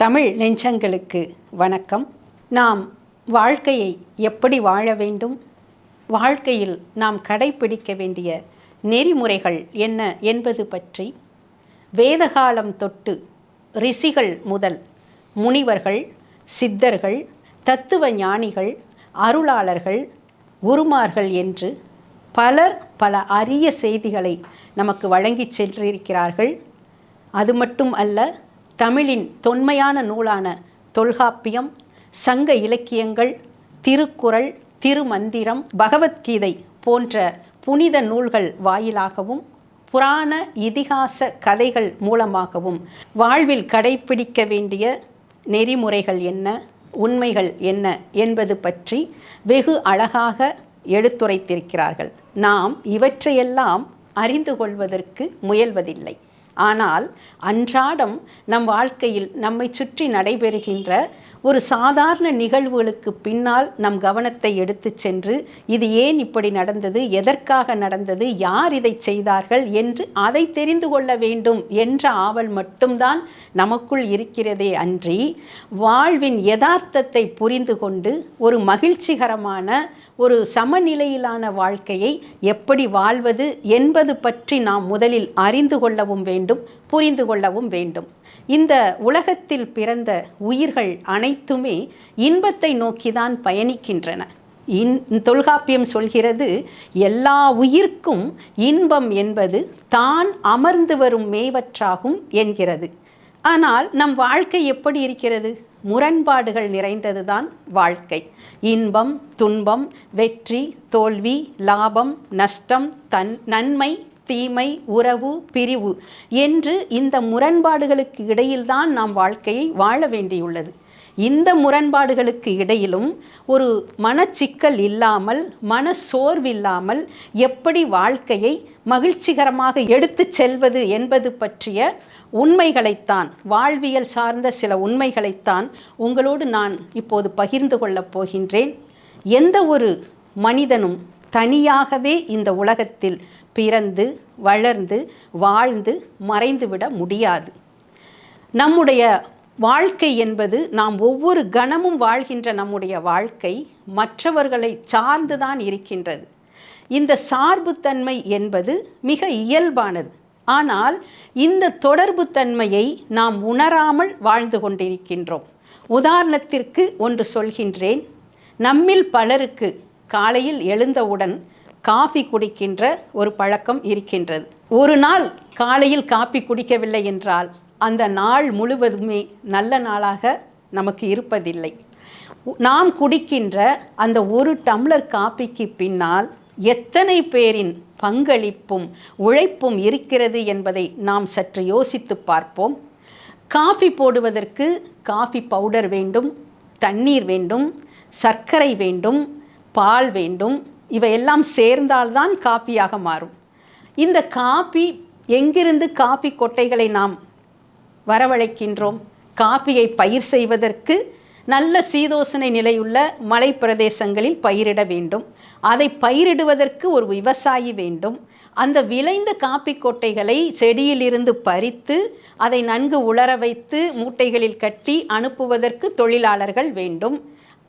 தமிழ் நெஞ்சங்களுக்கு வணக்கம். நாம் வாழ்க்கையை எப்படி வாழ வேண்டும்? வாழ்க்கையில் நாம் கடைபிடிக்க வேண்டிய நெறிமுறைகள் என்ன என்பது பற்றி வேதகாலம் தொட்டு ரிஷிகள் முதல் முனிவர்கள் சித்தர்கள் தத்துவ ஞானிகள் அருளாளர்கள் குருமார்கள் என்று பலர் பல அரிய செய்திகளை நமக்கு வழங்கிச் சென்றிருக்கிறார்கள். அது மட்டும் அல்ல தமிழின் தொன்மையான நூலான தொல்காப்பியம் சங்க இலக்கியங்கள் திருக்குறள் திருமந்திரம் பகவத்கீதை போன்ற புனித நூல்கள் வாயிலாகவும் புராண இதிகாச கதைகள் மூலமாகவும் வாழ்வில் கடைபிடிக்க வேண்டிய நெறிமுறைகள் என்ன உண்மைகள் என்ன என்பது பற்றி வெகு அழகாக எடுத்துரைத்திருக்கிறார்கள். நாம் இவற்றையெல்லாம் அறிந்து கொள்வதற்கு முயல்வதில்லை. ஆனால் அன்றாடம் நம் வாழ்க்கையில் நம்மை சுற்றி நடைபெறுகின்ற ஒரு சாதாரண நிகழ்வுகளுக்கு பின்னால் நம் கவனத்தை எடுத்து சென்று இது ஏன் இப்படி நடந்தது எதற்காக நடந்தது யார் இதை செய்தார்கள் என்று அதை தெரிந்து கொள்ள வேண்டும் என்ற ஆவல் மட்டும்தான் நமக்குள் இருக்கிறதே அன்றி வாழ்வின் யதார்த்தத்தை புரிந்து கொண்டு ஒரு மகிழ்ச்சிகரமான ஒரு சமநிலையிலான வாழ்க்கையை எப்படி வாழ்வது என்பது பற்றி நாம் முதலில் அறிந்து கொள்ளவும் வேண்டும் புரிந்து கொள்ளவும் வேண்டும். இந்த உலகத்தில் பிறந்த உயிர்கள் அனைத்துமே இன்பத்தை நோக்கிதான் பயணிக்கின்றன. இன் தொல்காப்பியம் சொல்கிறது எல்லா உயிர்க்கும் இன்பம் என்பது தான் அமர்ந்து வரும் மேவற்றாகும் என்கிறது. ஆனால் நம் வாழ்க்கை எப்படி இருக்கிறது? முரண்பாடுகள் நிறைந்ததுதான் வாழ்க்கை. இன்பம் துன்பம் வெற்றி தோல்வி லாபம் நஷ்டம் தன் நன்மை தீமை உறவு பிரிவு என்று இந்த முரண்பாடுகளுக்கு இடையில்தான் நாம் வாழ்க்கையை வாழ வேண்டியுள்ளது. இந்த முரண்பாடுகளுக்கு இடையிலும் ஒரு மனச்சிக்கல் இல்லாமல் மன சோர்வில்லாமல் எப்படி வாழ்க்கையை மகிழ்ச்சிகரமாக எடுத்து செல்வது என்பது பற்றிய உண்மைகளைத்தான் வாழ்வியல் சார்ந்த சில உண்மைகளைத்தான் உங்களோடு நான் இப்போது பகிர்ந்து கொள்ளப் போகின்றேன். எந்த ஒரு மனிதனும் தனியாகவே இந்த உலகத்தில் பிறந்து வளர்ந்து வாழ்ந்து மறைந்துவிட முடியாது. நம்முடைய வாழ்க்கை என்பது நாம் ஒவ்வொரு கணமும் வாழ்கின்ற நம்முடைய வாழ்க்கை மற்றவர்களை சார்ந்துதான் இருக்கின்றது. இந்த சார்புத்தன்மை என்பது மிக இயல்பானது. ஆனால் இந்த தொடர்பு தன்மையை நாம் உணராமல் வாழ்ந்து கொண்டிருக்கின்றோம். உதாரணத்திற்கு ஒன்று சொல்கின்றேன். நம்மில் பலருக்கு காலையில் எழுந்தவுடன் காஃபி குடிக்கின்ற ஒரு பழக்கம் இருக்கின்றது. ஒரு நாள் காலையில் காப்பி குடிக்கவில்லை என்றால் அந்த நாள் முழுவதுமே நல்ல நாளாக நமக்கு இருப்பதில்லை. நாம் குடிக்கின்ற அந்த ஒரு டம்ளர் காப்பிக்கு பின்னால் எத்தனை பேரின் பங்களிப்பும் உழைப்பும் இருக்கிறது என்பதை நாம் சற்று யோசித்து பார்ப்போம். காஃபி போடுவதற்கு காஃபி பவுடர் வேண்டும் தண்ணீர் வேண்டும் சர்க்கரை வேண்டும் பால் வேண்டும் இவையெல்லாம் சேர்ந்தால்தான் காப்பியாக மாறும். இந்த காப்பி எங்கிருந்து காப்பி கொட்டைகளை நாம் வரவழைக்கின்றோம். காஃபியை பயிர் செய்வதற்கு நல்ல சீதோசனை நிலையுள்ள மலை பிரதேசங்களில் பயிரிட வேண்டும். அதை பயிரிடுவதற்கு ஒரு விவசாயி வேண்டும். அந்த விளைந்த காப்பி கொட்டைகளை செடியிலிருந்து பறித்து அதை நன்கு உலர வைத்து மூட்டைகளில் கட்டி அனுப்புவதற்கு தொழிலாளர்கள் வேண்டும்.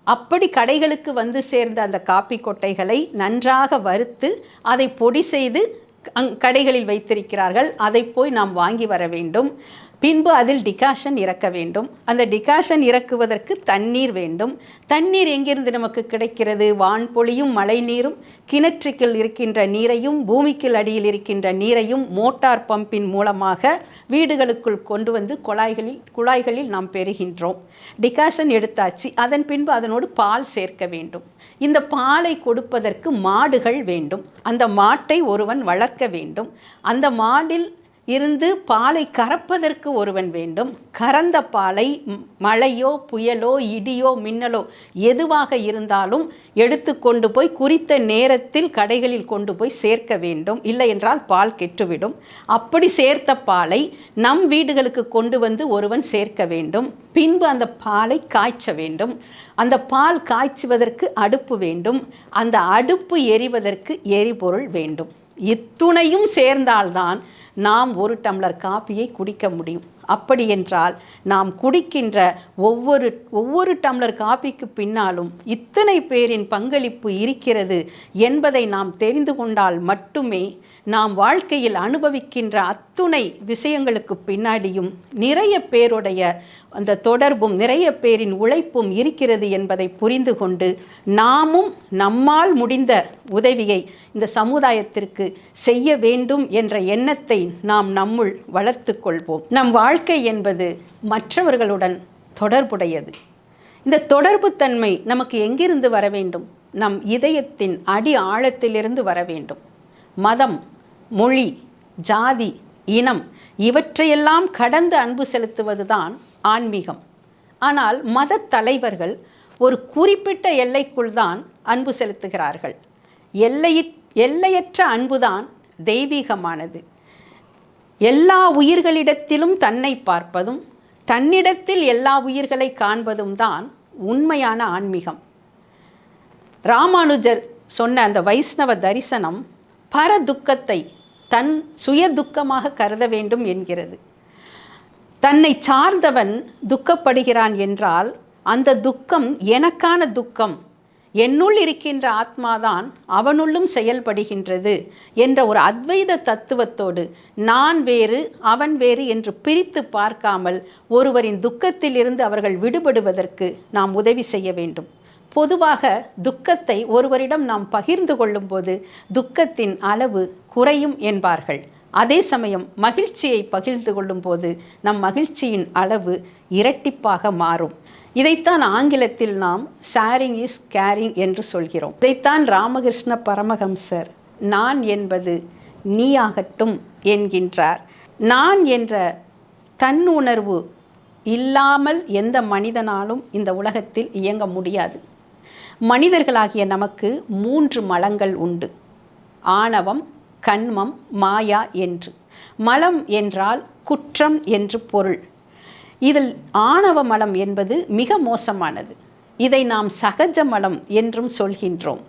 அப்படி கடைகளுக்கு வந்து சேர்ந்த அந்த காப்பி கொட்டைகளை நன்றாக வறுத்து அதை பொடி செய்து அங் கடைகளில் வைத்திருக்கிறார்கள். அதை போய் நாம் வாங்கி வர வேண்டும். பின்பு அதில் டிகாஷன் இறக்க வேண்டும். அந்த டிகாஷன் இறக்குவதற்கு தண்ணீர் வேண்டும். தண்ணீர் எங்கிருந்து நமக்கு கிடைக்கிறது? வான்பொழியும் மழை நீரும் கிணற்றுக்குள் இருக்கின்ற நீரையும் பூமிக்குள் அடியில் இருக்கின்ற நீரையும் மோட்டார் பம்பின் மூலமாக வீடுகளுக்குள் கொண்டு வந்து குழாய்களில் குழாய்களில் நாம் பெறுகின்றோம். டிகாஷன் எடுத்தாச்சு. அதன் பின்பு அதனோடு பால் சேர்க்க வேண்டும். இந்த பாலை கொடுப்பதற்கு மாடுகள் வேண்டும். அந்த மாட்டை ஒருவன் வளர்க்க வேண்டும். அந்த மாடில் இருந்து பாலை கறப்பதற்கு ஒருவன் வேண்டும். கறந்த பாலை மழையோ புயலோ இடியோ மின்னலோ எதுவாக இருந்தாலும் எடுத்து கொண்டு போய் குறித்த நேரத்தில் கடைகளில் கொண்டு போய் சேர்க்க வேண்டும். இல்லை என்றால் பால் கெட்டுவிடும். அப்படி சேர்த்த பாலை நம் வீடுகளுக்கு கொண்டு வந்து ஒருவன் சேர்க்க வேண்டும். பின்பு அந்த பாலை காய்ச்ச வேண்டும். அந்த பால் காய்ச்சுவதற்கு அடுப்பு வேண்டும். அந்த அடுப்பு எரிவதற்கு எரிபொருள் வேண்டும். இத்துணையும் சேர்ந்தால்தான் நாம் ஒரு டம்ளர் காப்பியை குடிக்க முடியும். அப்படி என்றால் நாம் குடிக்கின்ற ஒவ்வொரு ஒவ்வொரு டம்ளர் காபிக்கு பின்னாலும் இத்தனை பேரின் பங்களிப்பு இருக்கிறது என்பதை நாம் தெரிந்து கொண்டால் மட்டுமே நாம் வாழ்க்கையில் அனுபவிக்கின்ற அத்துணை விஷயங்களுக்கு பின்னாடியும் நிறைய பேருடைய அந்த தொடர்பும் நிறைய பேரின் உழைப்பும் இருக்கிறது என்பதை புரிந்து கொண்டு நாமும் நம்மால் முடிந்த உதவியை இந்த சமுதாயத்திற்கு செய்ய வேண்டும் என்ற எண்ணத்தை நாம் நம்முள் வளர்த்து கொள்வோம். நம் வாழ்க்கை என்பது மற்றவர்களுடன் தொடர்புடையது. இந்த தொடர்பு தன்மை நமக்கு எங்கிருந்து வர வேண்டும்? நம் இதயத்தின் அடி ஆழத்திலிருந்து வர வேண்டும். மதம் மொழி ஜாதி இனம் இவற்றையெல்லாம் கடந்து அன்பு செலுத்துவதுதான் ஆன்மீகம். ஆனால் மத தலைவர்கள் ஒரு குறிப்பிட்ட எல்லைக்குள் தான் அன்பு செலுத்துகிறார்கள். எல்லையி எல்லையற்ற அன்புதான் தெய்வீகமானது. எல்லா உயிர்களிடத்திலும் தன்னை பார்ப்பதும் தன்னிடத்தில் எல்லா உயிர்களை காண்பதும் தான் உண்மையான ஆன்மீகம். ராமானுஜர் சொன்ன அந்த வைஷ்ணவ தரிசனம் பர துக்கத்தை தன் சுய துக்கமாக கருத வேண்டும் என்கிறது. தன்னை சார்ந்தவன் துக்கப்படுகிறான் என்றால் அந்த துக்கம் எனக்கான துக்கம் என்னுள் இருக்கின்ற ஆத்மாதான் அவனுள்ளும் செயல்படுகின்றது என்ற ஒரு அத்வைத தத்துவத்தோடு நான் வேறு அவன் வேறு என்று பிரித்து பார்க்காமல் ஒருவரின் துக்கத்திலிருந்து அவர்கள் விடுபடுவதற்கு நாம் உதவி செய்ய வேண்டும். பொதுவாக துக்கத்தை ஒருவரிடம் நாம் பகிர்ந்து கொள்ளும்போது துக்கத்தின் அளவு குறையும் என்பார்கள். அதே சமயம் மகிழ்ச்சியை பகிர்ந்து கொள்ளும்போது நம் மகிழ்ச்சியின் அளவு இரட்டிப்பாக மாறும். இதைத்தான் ஆங்கிலத்தில் நாம் ஷேரிங் இஸ் கேரிங் என்று சொல்கிறோம். இதைத்தான் ராமகிருஷ்ண பரமஹம்சர் நான் என்பது நீயாகட்டும் என்கின்றார். நான் என்ற தன்னுணர்வு இல்லாமல் எந்த மனிதனாலும் இந்த உலகத்தில் இயங்க முடியாது. மனிதர்களாகிய நமக்கு மூன்று மலங்கள் உண்டு. ஆணவம் கண்மம் மாயா என்று. மலம் என்றால் குற்றம் என்று பொருள். இதில் ஆணவ மலம் என்பது மிக மோசமானது. இதை நாம் சகஜ மலம் என்றும் சொல்கின்றோம்.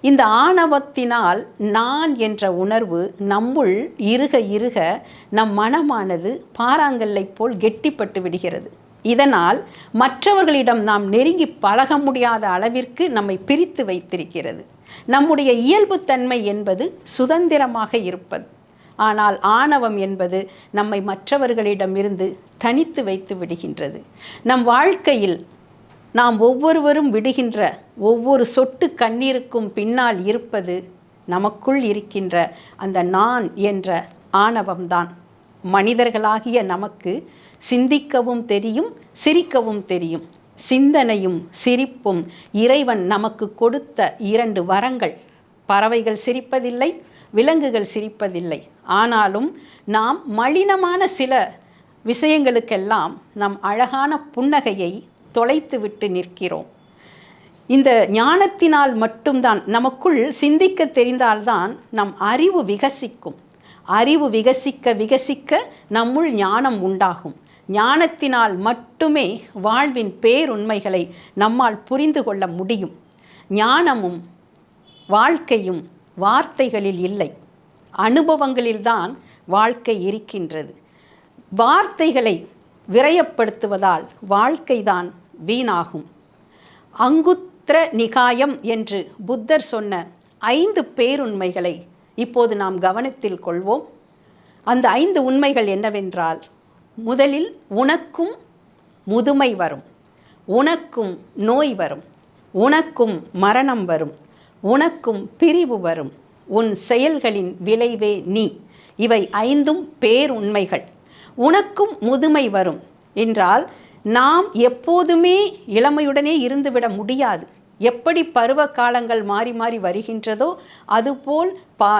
இந்த ஆணவத்தினால் நான் என்ற உணர்வு நம்முள் இருக இருக நம் மனமானது பாறாங்கல்லை போல் கெட்டிப்பட்டு விடுகிறது. இதனால் மற்றவர்களிடம் நாம் நெருங்கி பழக முடியாத அளவிற்கு நம்மை பிரித்து வைத்திருக்கிறது. நம்முடைய இயல்புத்தன்மை என்பது சுதந்திரமாக இருப்பது. ஆனால் ஆணவம் என்பது நம்மை மற்றவர்களிடமிருந்து தனித்து வைத்து விடுகின்றது. நம் வாழ்க்கையில் நாம் ஒவ்வொருவரும் விடுகின்ற ஒவ்வொரு சொட்டு கண்ணீருக்கும் பின்னால் இருப்பது நமக்குள் இருக்கின்ற அந்த நான் என்ற ஆணவம்தான். மனிதர்களாகிய நமக்கு சிந்திக்கவும் தெரியும் சிரிக்கவும் தெரியும். சிந்தனையும் சிரிப்பும் இறைவன் நமக்கு கொடுத்த இரண்டு வரங்கள். பறவைகள் சிரிப்பதில்லை விலங்குகள் சிரிப்பதில்லை. ஆனாலும் நாம் மலினமான சில விஷயங்களுக்கெல்லாம் நம் அழகான புன்னகையை தொலைத்துவிட்டு நிற்கிறோம். இந்த ஞானத்தினால் மட்டும்தான் நமக்குள் சிந்திக்க தெரிந்தால்தான் நம் அறிவு விகசிக்கும். அறிவு விகசிக்க விகசிக்க நம்முள் ஞானம் உண்டாகும். ஞானத்தினால் மட்டுமே வாழ்வின் பேருண்மைகளை நம்மால் புரிந்து கொள்ள முடியும். ஞானமும் வாழ்க்கையும் வார்த்தைகளில் இல்லை. அனுபவங்களில்தான் வாழ்க்கை இருக்கின்றது. வார்த்தைகளை விரயப்படுத்துவதால் வாழ்க்கைதான் வீணாகும். அங்குத்திர நிகாயம் என்று புத்தர் சொன்ன ஐந்து பேருண்மைகளை இப்போது நாம் கவனத்தில் கொள்வோம். அந்த ஐந்து உண்மைகள் என்னவென்றால் முதலில் உனக்கும் முதுமை வரும். உனக்கும் நோய் வரும். உனக்கும் மரணம் வரும். உனக்கும் பிரிவு வரும். உன் செயல்களின் விளைவே நீ. இவை ஐந்தும் பேருண்மைகள் உனக்கும் முதுமை வரும். என்றால் நாம் எப்போதுமே இளமையுடனே இருந்துவிட முடியாது. எப்படி பருவ காலங்கள் மாறி மாறி வருகின்றதோ அதுபோல் பா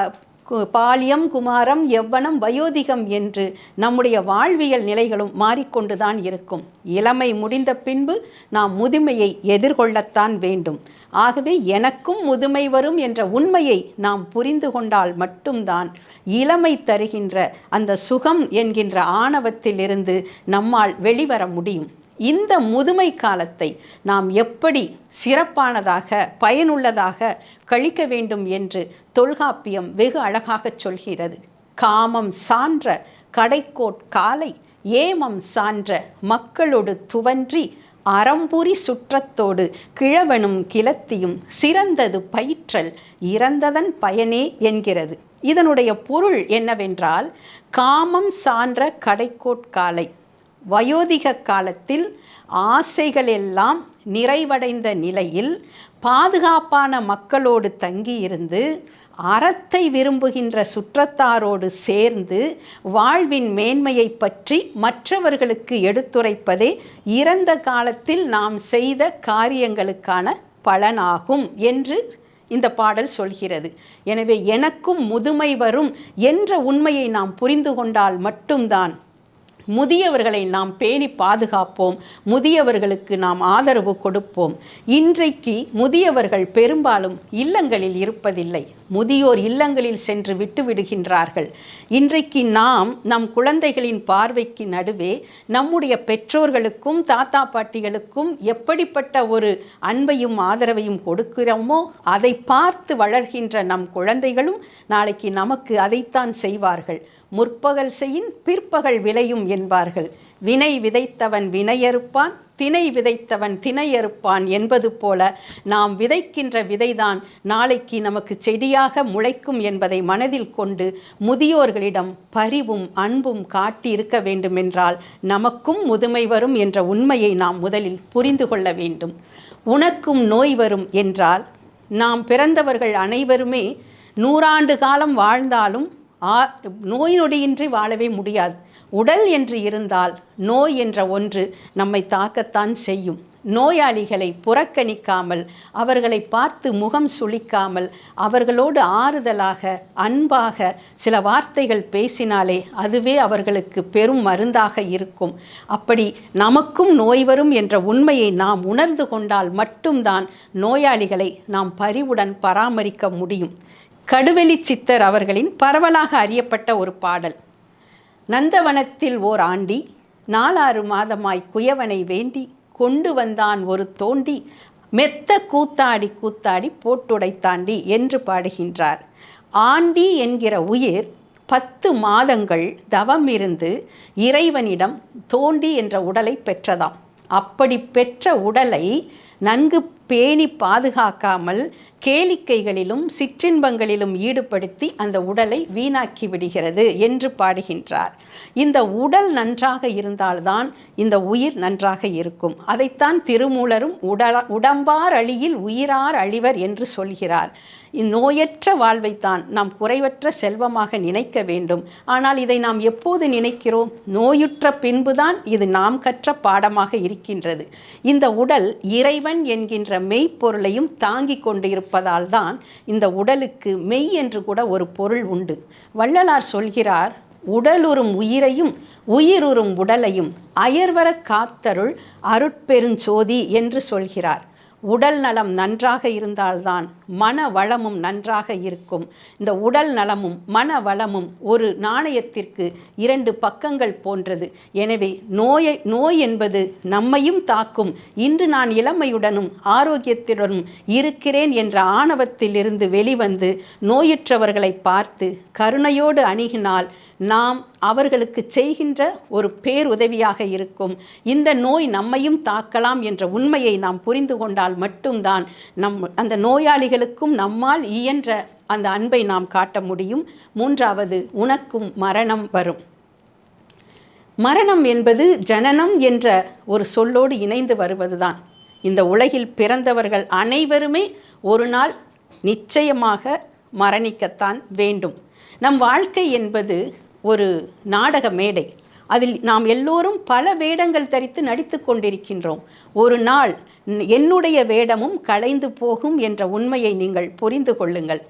பாலியம் குமாரம் எவ்வனம் வயோதிகம் என்று நம்முடைய வாழ்வியல் நிலைகளும் மாறிக்கொண்டுதான் இருக்கும். இளமை முடிந்த பின்பு நாம் முதுமையை எதிர்கொள்ளத்தான் வேண்டும். ஆகவே எனக்கும் முதுமை வரும் என்ற உண்மையை நாம் புரிந்து கொண்டால் மட்டும்தான் இளமை தருகின்ற அந்த சுகம் என்கின்ற ஆணவத்திலிருந்து நம்மால் வெளிவர முடியும். இந்த முதுமை காலத்தை நாம் எப்படி சிறப்பானதாக பயனுள்ளதாக கழிக்க வேண்டும் என்று தொல்காப்பியம் வெகு அழகாகச் சொல்கிறது. காமம் சான்ற கடைக்கோட் காலை ஏமம் சான்ற மக்களோடு துவன்றி அறம்புரி சுற்றத்தோடு கிழவனும் கிளத்தியும் சிறந்தது பயிற்றல் இறந்ததன் பயனே என்கிறது. இதனுடைய பொருள் என்னவென்றால் காமம் சான்ற கடைக்கோட்காலை வயோதிக காலத்தில் ஆசைகள் எல்லாம் நிறைவடைந்த நிலையில் பாதுகாப்பான மக்களோடு தங்கியிருந்து அறத்தை விரும்புகின்ற சுற்றத்தாரோடு சேர்ந்து வாழ்வின் மேன்மையை பற்றி மற்றவர்களுக்கு எடுத்துரைப்பதே இறந்த காலத்தில் நாம் செய்த காரியங்களுக்கான பலனாகும் என்று இந்த பாடல் சொல்கிறது. எனவே எனக்கும் முதுமை வரும் என்ற உண்மையை நாம் புரிந்து கொண்டால் மட்டும்தான் முதியவர்களை நாம் பேணி பாதுகாப்போம். முதியவர்களுக்கு நாம் ஆதரவு கொடுப்போம். இன்றைக்கு முதியவர்கள் பெரும்பாலும் இல்லங்களில் இருப்பதில்லை. முதியோர் இல்லங்களில் சென்று விட்டு விடுகின்றார்கள். இன்றைக்கு நாம் நம் குழந்தைகளின் பார்வைக்கு நடுவே நம்முடைய பெற்றோர்களுக்கும் தாத்தா பாட்டிகளுக்கும் எப்படிப்பட்ட ஒரு அன்பையும் ஆதரவையும் கொடுக்கிறோமோ அதை பார்த்து வளர்கின்ற நம் குழந்தைகளும் நாளைக்கு நமக்கு அதைத்தான் செய்வார்கள். முற்பகல் செய்யின் பிற்பகல் விளையும் என்பார்கள். வினை விதைத்தவன் வினையறுப்பான் தினை விதைத்தவன் திணையறுப்பான் என்பது போல நாம் விதைக்கின்ற விதைதான் நாளைக்கு நமக்கு செடியாக முளைக்கும் என்பதை மனதில் கொண்டு முதியோர்களிடம் பரிவும் அன்பும் காட்டி இருக்க வேண்டுமென்றால் நமக்கும் முதுமை வரும் என்ற உண்மையை நாம் முதலில் புரிந்து கொள்ள வேண்டும். உனக்கும் நோய் வரும் என்றால் நாம் பிறந்தவர்கள் அனைவருமே நூறாண்டு காலம் வாழ்ந்தாலும் ஆ நோய் நொடியின்றி வாழவே முடியாது. உடல் என்று இருந்தால் நோய் என்ற ஒன்று நம்மை தாக்கத்தான் செய்யும். நோயாளிகளை புறக்கணிக்காமல் அவர்களை பார்த்து முகம் சுளிக்காமல் அவர்களோடு ஆறுதலாக அன்பாக சில வார்த்தைகள் பேசினாலே அதுவே அவர்களுக்கு பெரும் மருந்தாக இருக்கும். அப்படி நமக்கும் நோய் வரும் என்ற உண்மையை நாம் உணர்ந்து கொண்டால் மட்டும்தான் நோயாளிகளை நாம் பரிவுடன் பராமரிக்க முடியும். கடுவெளி சித்தர் அவர்களின் பரவலாக அறியப்பட்ட ஒரு பாடல். நந்தவனத்தில் ஓர் ஆண்டி நாலாறு மாதமாய் குயவனை வேண்டி கொண்டு வந்தான் ஒரு தோண்டி மெத்த கூத்தாடி கூத்தாடி போட்டுடைத்தாண்டி என்று பாடுகின்றார். ஆண்டி என்கிற உயிர் பத்து மாதங்கள் தவம் இருந்து இறைவனிடம் தோண்டி என்ற உடலை பெற்றதாம். அப்படி பெற்ற உடலை நன்கு பேணி பாதுகாக்காமல் கேளிக்கைகளிலும் சிற்றின்பங்களிலும் ஈடுபடுத்தி அந்த உடலை வீணாக்கி விடுகிறது என்று பாடுகின்றார். இந்த உடல் நன்றாக இருந்தால்தான் இந்த உயிர் நன்றாக இருக்கும். அதைத்தான் திருமூலரும் உடல் உடம்பார் அழியில் உயிரார் அழிவர் என்று சொல்கிறார். இந்நோயற்ற வாழ்வைத்தான் நாம் குறைவற்ற செல்வமாக நினைக்க வேண்டும். ஆனால் இதை நாம் எப்போது நினைக்கிறோம்? நோயுற்ற பின்புதான் இது நாம் கற்ற பாடமாக இருக்கின்றது. இந்த உடல் இறைவன் என்கின்ற மெய்ப்பொருளையும் தாங்கிக் கொண்டிருப்ப இருப்பதால் தான் இந்த உடலுக்கு மெய் என்று கூட ஒரு பொருள் உண்டு. வள்ளலார் சொல்கிறார் உடலுறும் உயிரையும் உயிருறும் உடலையும் அயர்வர காத்தருள் அருட்பெருஞ்சோதி என்று சொல்கிறார். உடல் நலம் நன்றாக இருந்தால்தான் மன வளமும் நன்றாக இருக்கும். இந்த உடல் நலமும் மன வளமும் ஒரு நாணயத்திற்கு இரண்டு பக்கங்கள் போன்றது. எனவே நோயை நோய் என்பது நம்மையும் தாக்கும். இன்று நான் இளமையுடனும் ஆரோக்கியத்துடனும் இருக்கிறேன் என்ற ஆணவத்திலிருந்து வெளிவந்து நோயுற்றவர்களை பார்த்து கருணையோடு அணுகினால் நாம் அவர்களுக்கு செய்கின்ற ஒரு பேருதவியாக இருக்கும். இந்த நோய் நம்மையும் தாக்கலாம் என்ற உண்மையை நாம் புரிந்து கொண்டால் மட்டும்தான் நம் அந்த நோயாளிகளுக்கும் நம்மால் இயன்ற அந்த அன்பை நாம் காட்ட முடியும். மூன்றாவது உனக்கும் மரணம் வரும். மரணம் என்பது ஜனனம் என்ற ஒரு சொல்லோடு இணைந்து வருவதுதான். இந்த உலகில் பிறந்தவர்கள் அனைவருமே ஒரு நாள் நிச்சயமாக மரணிக்கத்தான் வேண்டும். நம் வாழ்க்கை என்பது ஒரு நாடக மேடை. அதில் நாம் எல்லோரும் பல வேடங்கள் தரித்து நடித்து கொண்டிருக்கின்றோம். ஒரு நாள் என்னுடைய வேடமும் கலைந்து போகும் என்ற உண்மையை நீங்கள் புரிந்து கொள்ளுங்கள்.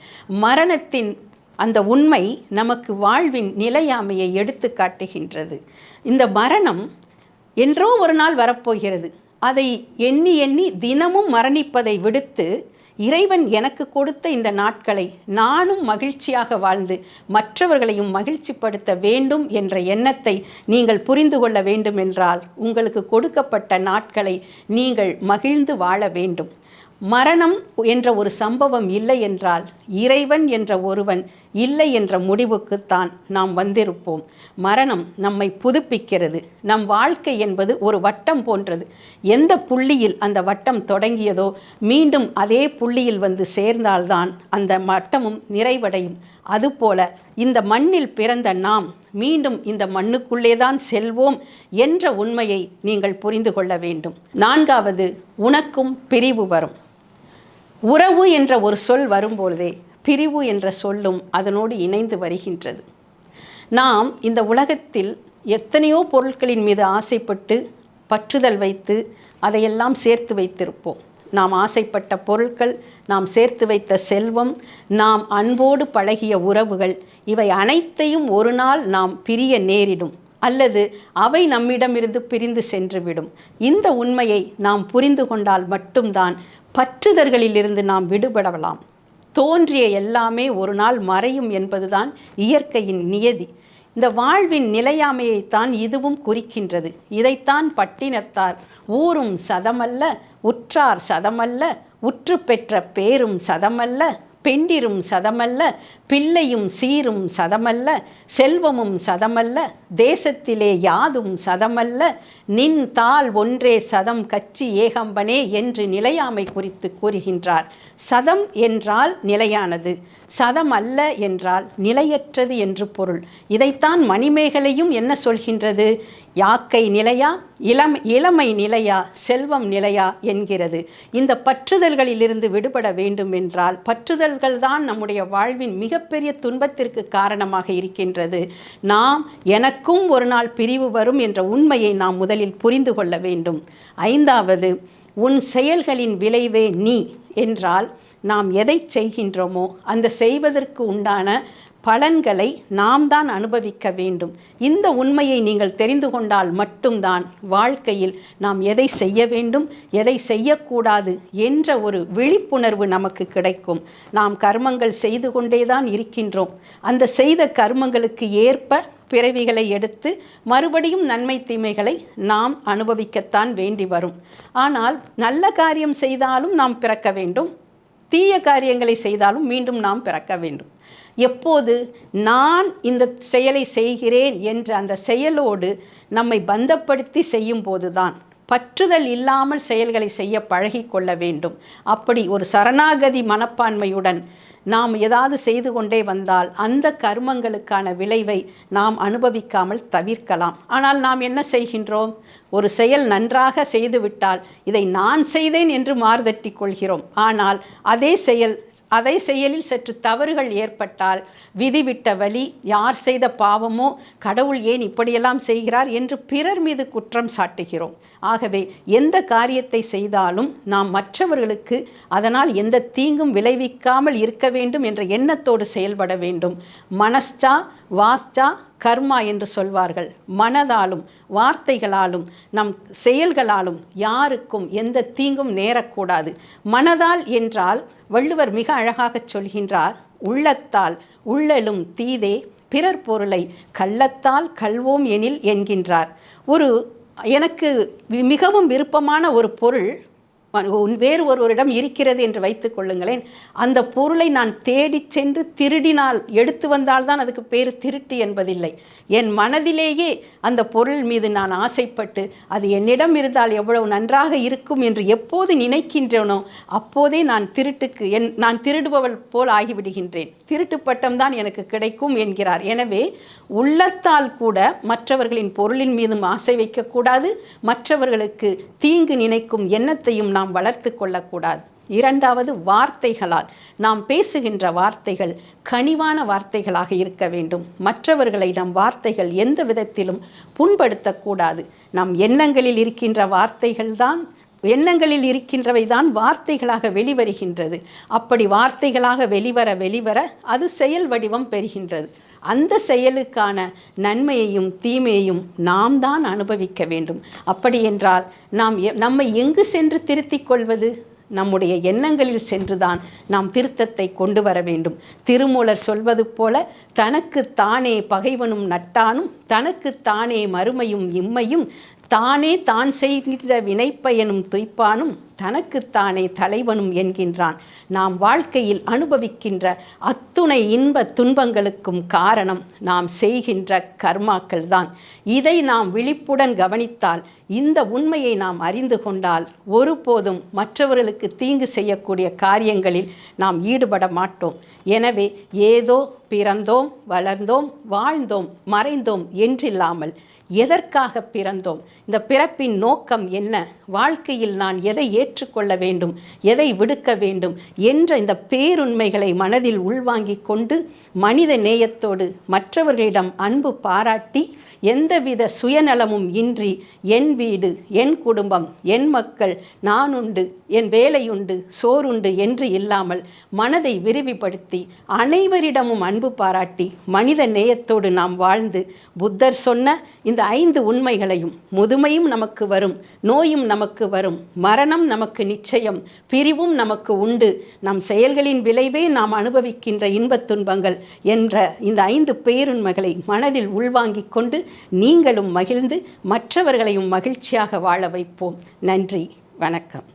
மரணத்தின் அந்த உண்மை நமக்கு வாழ்வின் நிலையாமையை எடுத்து காட்டுகின்றது. இந்த மரணம் என்றோ ஒரு நாள் வரப்போகிறது. அதை எண்ணி எண்ணி தினமும் மரணிப்பதை விடுத்து இறைவன் எனக்கு கொடுத்த இந்த நாட்களை நானும் மகிழ்ச்சியாக வாழ்ந்து மற்றவர்களையும் மகிழ்ச்சிப்படுத்த வேண்டும் என்ற எண்ணத்தை நீங்கள் புரிந்து கொள்ள வேண்டும் என்றால் உங்களுக்கு கொடுக்கப்பட்ட நாட்களை நீங்கள் மகிழ்ந்து வாழ வேண்டும். மரணம் என்ற ஒரு சம்பவம் இல்லை என்றால் இறைவன் என்ற ஒருவன் இல்லை என்ற முடிவுக்குத்தான் நாம் வந்திருப்போம். மரணம் நம்மை புதுப்பிக்கிறது. நம் வாழ்க்கை என்பது ஒரு வட்டம் போன்றது. எந்த புள்ளியில் அந்த வட்டம் தொடங்கியதோ மீண்டும் அதே புள்ளியில் வந்து சேர்ந்தால்தான் அந்த வட்டமும் நிறைவடையும். அதுபோல இந்த மண்ணில் பிறந்த நாம் மீண்டும் இந்த மண்ணுக்குள்ளே தான் செல்வோம் என்ற உண்மையை நீங்கள் புரிந்து கொள்ள வேண்டும். நான்காவது உனக்கும் பிரிவு வரும். உறவு என்ற ஒரு சொல் வரும்பொழுதே பிரிவு என்ற சொல்லும் அதனோடு இணைந்து வருகின்றது. நாம் இந்த உலகத்தில் எத்தனையோ பொருட்களின் மீது ஆசைப்பட்டு பற்றுதல் வைத்து அதையெல்லாம் சேர்த்து வைத்திருப்போம். நாம் ஆசைப்பட்ட பொருட்கள் நாம் சேர்த்து வைத்த செல்வம் நாம் அன்போடு பழகிய உறவுகள் இவை அனைத்தையும் ஒரு நாள் நாம் பிரிய நேரிடும் அல்லது அவை நம்மிடமிருந்து பிரிந்து சென்றுவிடும். இந்த உண்மையை நாம் புரிந்து கொண்டால் மட்டும்தான் பற்றுதல்களிலிருந்து நாம் விடுபடலாம். தோன்றிய எல்லாமே ஒரு நாள் மறையும் என்பதுதான் இயற்கையின் நியதி. இந்த வாழ்வின் நிலையாமையைத்தான் இதுவும் குறிக்கின்றது. இதைத்தான் பட்டினத்தார் ஊரும் சதமல்ல உற்றார் சதமல்ல உற்று பெற்ற பேரும் சதமல்ல பெண்டிரும் சதமல்ல பிள்ளையும் சீரும் சதமல்ல செல்வமும் சதமல்ல தேசத்திலே யாதும் சதமல்ல நின் தாள் ஒன்றே சதம் கட்சி ஏகம்பனே என்று நிலையாமை குறித்து கூறுகின்றார். சதம் என்றால் நிலையானது சதம் அல்ல என்றால் நிலையற்றது என்று பொருள். இதைத்தான் மணிமேகலையும் என்ன சொல்கின்றது? யாக்கை நிலையா இளம் இளமை நிலையா செல்வம் நிலையா என்கிறது. இந்த பற்றுதல்களிலிருந்து விடுபட வேண்டும் என்றால் பற்றுதல்கள் தான் நம்முடைய வாழ்வின் மிக மிகப்பெரிய துன்பத்திற்கு காரணமாக இருக்கின்றது. நாம் எனக்கும் ஒரு நாள் பிரிவு வரும் என்ற உண்மையை நாம் முதலில் புரிந்து கொள்ள வேண்டும். ஐந்தாவது உன் செயல்களின் விளைவே நீ என்றால் நாம் எதை செய்கின்றோமோ அந்த செய்வதற்கு உண்டான பலன்களை நாம் தான் அனுபவிக்க வேண்டும். இந்த உண்மையை நீங்கள் தெரிந்து கொண்டால் மட்டும்தான் வாழ்க்கையில் நாம் எதை செய்ய வேண்டும் எதை செய்யக்கூடாது என்ற ஒரு விழிப்புணர்வு நமக்கு கிடைக்கும். நாம் கர்மங்கள் செய்து கொண்டே தான் இருக்கின்றோம். அந்த செய்த கர்மங்களுக்கு ஏற்ப பிறவிகளை எடுத்து மறுபடியும் நன்மை தீமைகளை நாம் அனுபவிக்கத்தான் வேண்டி வரும். ஆனால் நல்ல காரியம் செய்தாலும் நாம் பிறக்க வேண்டும். தீய காரியங்களை செய்தாலும் மீண்டும் நாம் பிறக்க வேண்டும். எப்போது நான் இந்த செயலை செய்கிறேன் என்ற அந்த செயலோடு நம்மை பந்தப்படுத்தி செய்யும் போதுதான் பற்றுதல் இல்லாமல் செயல்களை செய்ய பழகி கொள்ள வேண்டும். அப்படி ஒரு சரணாகதி மனப்பான்மையுடன் நாம் ஏதாவது செய்து கொண்டே வந்தால் அந்த கர்மங்களுக்கான விளைவை நாம் அனுபவிக்காமல் தவிர்க்கலாம். ஆனால் நாம் என்ன செய்கின்றோம்? ஒரு செயல் நன்றாக செய்துவிட்டால் இதை நான் செய்தேன் என்று மாறுதட்டி கொள்கிறோம். ஆனால் அதே செயல் அதை செயலில் சற்று தவறுகள் ஏற்பட்டால் விதிவிட்ட வழி யார் செய்த பாவமோ கடவுள் ஏன் இப்படியெல்லாம் செய்கிறார் என்று பிறர் மீது குற்றம் சாட்டுகிறோம். ஆகவே எந்த காரியத்தை செய்தாலும் நாம் மற்றவர்களுக்கு அதனால் எந்த தீங்கும் விளைவிக்காமல் இருக்க வேண்டும் என்ற எண்ணத்தோடு செயல்பட வேண்டும். மனஸ்டா வாஸ்டா கர்மா என்று சொல்வார்கள். மனதாலும் வார்த்தைகளாலும் நம் செயல்களாலும் யாருக்கும் எந்த தீங்கும் நேரக்கூடாது. மனதால் என்றால் வள்ளுவர் மிக அழகாகச் சொல்கின்றார் உள்ளத்தால் உள்ளலும் தீதே பிறர் பொருளை கள்ளத்தால் கல்வோம் எனில் என்கின்றார். ஒரு எனக்கு மிகவும் விருப்பமான ஒரு பொருள் வேறு ஒருவரிடம் இருக்கிறது என்று வைத்துக் கொள்ளுங்களேன். அந்த பொருளை நான் தேடி சென்று திருடினால் எடுத்து வந்தால்தான் அதுக்கு பேர் திருட்டு என்பதில்லை. என் மனதிலேயே அந்த பொருள் மீது நான் ஆசைப்பட்டு அது என்னிடம் இருந்தால் எவ்வளவு நன்றாக இருக்கும் என்று எப்போது நினைக்கின்றேனோ அப்போதே நான் திருட்டுக்கு என் நான் திருடுபவள் போல் ஆகிவிடுகின்றேன். திருட்டு பட்டம் தான் எனக்கு கிடைக்கும் என்கிறார். எனவே உள்ளத்தால் கூட மற்றவர்களின் பொருளின் மீதும் ஆசை வைக்கக்கூடாது மற்றவர்களுக்கு தீங்கு நினைக்கும் எண்ணத்தையும் நாம் வளர்த்து கொள்ளக்கூடாது. இரண்டாவது வார்த்தைகளால். நாம் பேசுகின்ற வார்த்தைகள் கனிவான வார்த்தைகளாக இருக்க வேண்டும். மற்றவர்களை நம் வார்த்தைகள் எந்த விதத்திலும் புண்படுத்தக்கூடாது. நம் எண்ணங்களில் இருக்கின்ற வார்த்தைகள்தான் எண்ணங்களில் இருக்கின்றவை தான் வார்த்தைகளாக வெளிவருகின்றது. அப்படி வார்த்தைகளாக வெளிவர வெளிவர அது செயல் வடிவம் பெறுகின்றது. அந்த செயலுக்கான நன்மையையும் தீமையையும் நாம் தான் அனுபவிக்க வேண்டும். அப்படி என்றால் நாம் எ- நம்மை எங்கு சென்று திருத்திக் கொள்வது? நம்முடைய எண்ணங்களில் சென்றுதான் நாம் திருத்தத்தை கொண்டு வர வேண்டும். திருமூலர் சொல்வது போல தனக்கு தானே பகைவனும் நட்டானும் தனக்கு தானே மறுமையும் இம்மையும் தானே தான் செய்கின்ற வினைப்பயனும் துய்ப்பானும் தனக்குத்தானே தலைவனும் என்கின்றான். நாம் வாழ்க்கையில் அனுபவிக்கின்ற அத்துணை இன்ப துன்பங்களுக்கும் காரணம் நாம் செய்கின்ற கர்மாக்கள் தான். இதை நாம் விழிப்புடன் கவனித்தால் இந்த உண்மையை நாம் அறிந்து கொண்டால் ஒருபோதும் மற்றவர்களுக்கு தீங்கு செய்யக்கூடிய காரியங்களில் நாம் ஈடுபட மாட்டோம். எனவே ஏதோ பிறந்தோம் வளர்ந்தோம் வாழ்ந்தோம் மறைந்தோம் என்றில்லாமல் எதற்காக பிறந்தோம்? இந்த பிறப்பின் நோக்கம் என்ன? வாழ்க்கையில் நான் எதை ஏற்றுக்கொள்ள வேண்டும்? எதை விடுக்க வேண்டும்? என்ற இந்த பேருண்மைகளை மனதில் உள்வாங்கிக் கொண்டு மனித நேயத்தோடு மற்றவர்களிடம் அன்பு பாராட்டி எந்தவித சுயநலமும் இன்றி என் வீடு என் குடும்பம் என் மக்கள் நான் உண்டு என் வேலையுண்டு சோறுண்டு என்று இல்லாமல் மனதை விரிவுபடுத்தி அனைவரிடமும் அன்பு பாராட்டி மனித நேயத்தோடு நாம் வாழ்ந்து புத்தர் சொன்ன இந்த ஐந்து உண்மைகளையும் முதுமையும் நமக்கு வரும் நோயும் நமக்கு வரும் மரணம் நமக்கு நிச்சயம் பிரிவும் நமக்கு உண்டு. நம் செயல்களின் விளைவே நாம் அனுபவிக்கின்ற இன்பத் துன்பங்கள் என்ற இந்த ஐந்து பேருண்மைகளை மனதில் உள்வாங்கிக் கொண்டு நீங்களும் மகிழ்ந்து மற்றவர்களையும் மகிழ்ச்சியாக வாழ வைப்போம். நன்றி வணக்கம்.